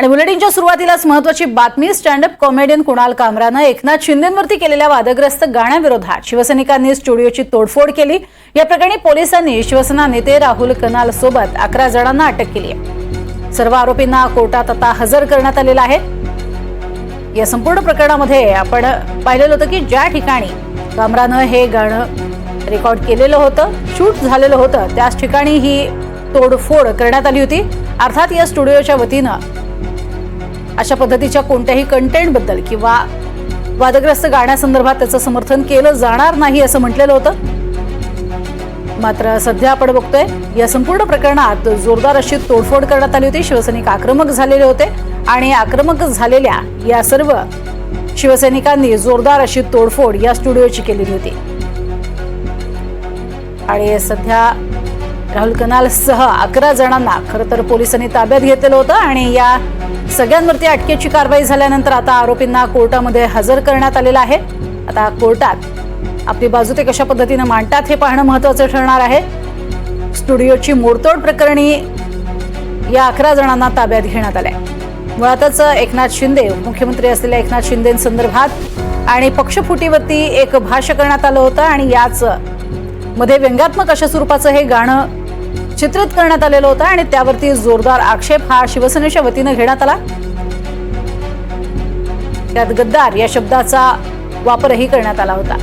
आणि बुलेटिनच्या सुरुवातीलाच महत्वाची बातमी स्टँडअप कॉमेडियन कुणाल कामरानं एकनाथ शिंदेंवरती केलेल्या वादग्रस्त गाण्याविरोधात शिवसैनिकांनी स्टुडिओची तोडफोड केली. या प्रकरणी पोलिसांनी शिवसेना नेते राहुल कनाल सोबत अकरा जणांना अटक केली आहे. सर्व आरोपींना कोर्टात आता हजर करण्यात आलेला आहे. या संपूर्ण प्रकरणामध्ये आपण पाहिलेलं होतं की ज्या ठिकाणी कामरानं हे गाणं रेकॉर्ड केलेलं होतं शूट झालेलं होतं त्याच ठिकाणी ही तोडफोड करण्यात आली होती. अर्थात या स्टुडिओच्या वतीनं अशा पद्धतीच्या कोणत्याही कंटेंटबद्दल किंवा वादग्रस्त गाण्यासंदर्भात त्याचं समर्थन केलं जाणार नाही असं म्हटलेलं होतं. मात्र सध्या आपण बघतोय या संपूर्ण प्रकरणात जोरदार अशी तोडफोड करण्यात आली होती. शिवसैनिक आक्रमक झालेले होते आणि आक्रमक झालेल्या या सर्व शिवसैनिकांनी जोरदार अशी तोडफोड या स्टुडिओची केलेली होती. आणि सध्या राहुल कनालसह अकरा जणांना खरं तर पोलिसांनी ताब्यात घेतलेलं होतं आणि या सगळ्यांवरती अटकेची कारवाई झाल्यानंतर आता आरोपींना कोर्टामध्ये हजर करण्यात आलेलं आहे. आता कोर्टात आपली बाजू ते कशा पद्धतीनं मांडतात हे पाहणं महत्वाचं ठरणार आहे. स्टुडिओची मोडतोड प्रकरणी या अकरा जणांना ताब्यात घेण्यात आलंय. मुळातच एकनाथ शिंदे मुख्यमंत्री असलेल्या एकनाथ शिंदेसंदर्भात आणि पक्षफुटीवरती एक भाष्य करण्यात आलं होतं आणि याच मध्ये व्यंगात्मक अशा स्वरूपाचं हे गाणं चित्रित करण्यात आलेलं होतं आणि त्यावरती जोरदार आक्षेप हा शिवसेनेच्या वतीनं घेण्यात आला. त्यात गद्दार या शब्दाचा वापरही करण्यात आला होता.